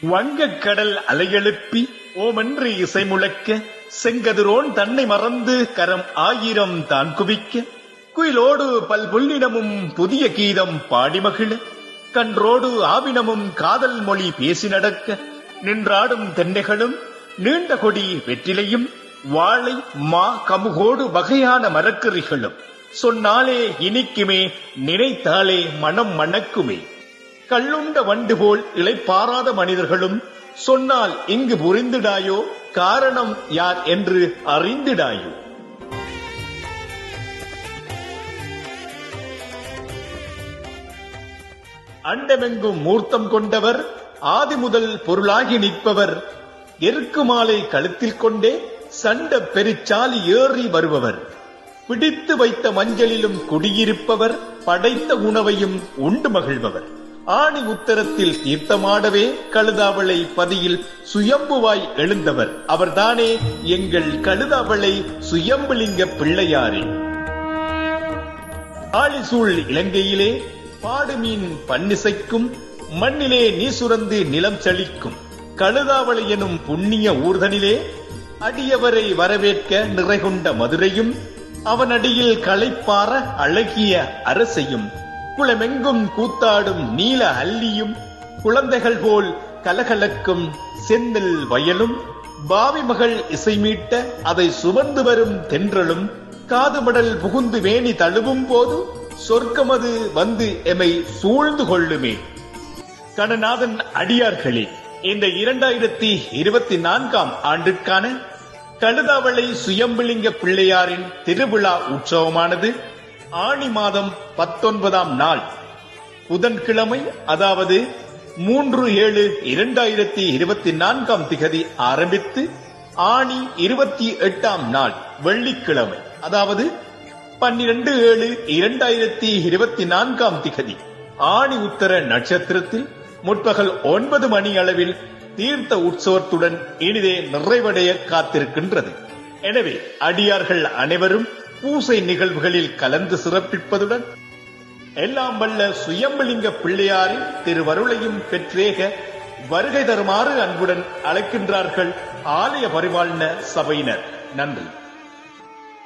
வங்கக் கடல் அலையெழுப்பி ஓமென்று இசை முழக்க செங்கதிரோன் தன்னை மறந்து கரம் ஆயிரம் தான் குவிக்க குயிலோடு பல்புல்லினமும் புதிய கீதம் பாடி மகிழ கன்றோடு ஆவினமும் காதல் மொழி பேசி நடக்க நின்றாடும் தென்னைகளும் நீண்ட கொடி வெற்றிலையும் வாழை மா கமுகோடு வகையான மரக்கறிகளும். சொன்னாலே இனிக்குமே நினைத்தாலே மனம் மணக்குமே. கள்ளுண்ட வண்டு போல் இளைப்பாராத மனிதர்களும் சொன்னால் இங்கு புரிந்துடாயோ? காரணம் யார் என்று அறிந்திடாயோ? அண்டமெங்கும் மூர்த்தம் கொண்டவர் ஆதி முதல் பொருளாகி நிற்பவர் எருக்கு மாலை கழுத்தில் கொண்டே சண்ட பெருச்சாலி ஏறி வருபவர். பிடித்து வைத்த மஞ்சளிலும் குடியிருப்பவர் படைத்த உணவையும் உண்டு மகிழ்பவர். ஆணி உத்தரத்தில் தீர்த்தமாடவே கழுதாவளை பதியில் சுயம்புவாய் எழுந்தவர். அவர்தானே எங்கள் கழுதாவளை சுயம்புலிங்க பிள்ளையாரே. ஆளிசூழ் இலங்கையிலே பாடுமீன் பன்னிசைக்கும் மண்ணிலே நீ சுரந்து நிலம் செழிக்கும். கழுதாவளை எனும் புண்ணிய ஊர்தனிலே அடியவரை வரவேற்க நிறைகொண்ட மதுரையும் அவனடியில் களைப்பார அழகிய அரசையும். குளமெங்கும் கூத்தாடும் நீல அல்லியும் குழந்தைகள் போல் கலகலக்கும் செந்தில் வயலும் பாவி மகள் இசைமீட்ட அதை சுமந்து வரும் தென்றலும் காதுமடல் புகுந்து வேணி தழுவும் போது சொர்க்கமது வந்து எமை சூழ்ந்து கொள்ளுமே. கணநாதன் அடியார்களே இந்த இரண்டாயிரத்தி இருபத்தி நான்காம் ஆண்டிற்கான கழுதாவளை சுயம்புலிங்க பிள்ளையாரின் திருவிழா உற்சவமானது ஆணி மாதம் பத்தொன்பதாம் நாள். புதன்கிழமை அதாவது மூன்று ஏழு இரண்டாயிரத்தி இருபத்தி நான்காம் திகதி ஆரம்பித்து ஆணி இருபத்தி எட்டாம் நாள் வெள்ளிக்கிழமை அதாவது பன்னிரண்டு ஏழு இரண்டாயிரத்தி இருபத்தி நான்காம் திகதி. ஆணி உத்தர நட்சத்திரத்தில் முற்பகல் ஒன்பது மணி அளவில் தீர்த்த உற்சவத்துடன் இனிதே நிறைவடைய காத்திருக்கின்றது. எனவே அடியார்கள் அனைவரும் பூசை நிகழ்வுகளில் கலந்து சிறப்பிப்பதுடன் எல்லாம் வல்ல சுயம்பலிங்க பிள்ளையாரின் திருவருளையும் பெற்றேக வருகை தருமாறு அன்புடன் அழைக்கின்றார்கள் ஆலய பரிபாலன சபையினர். நன்றி.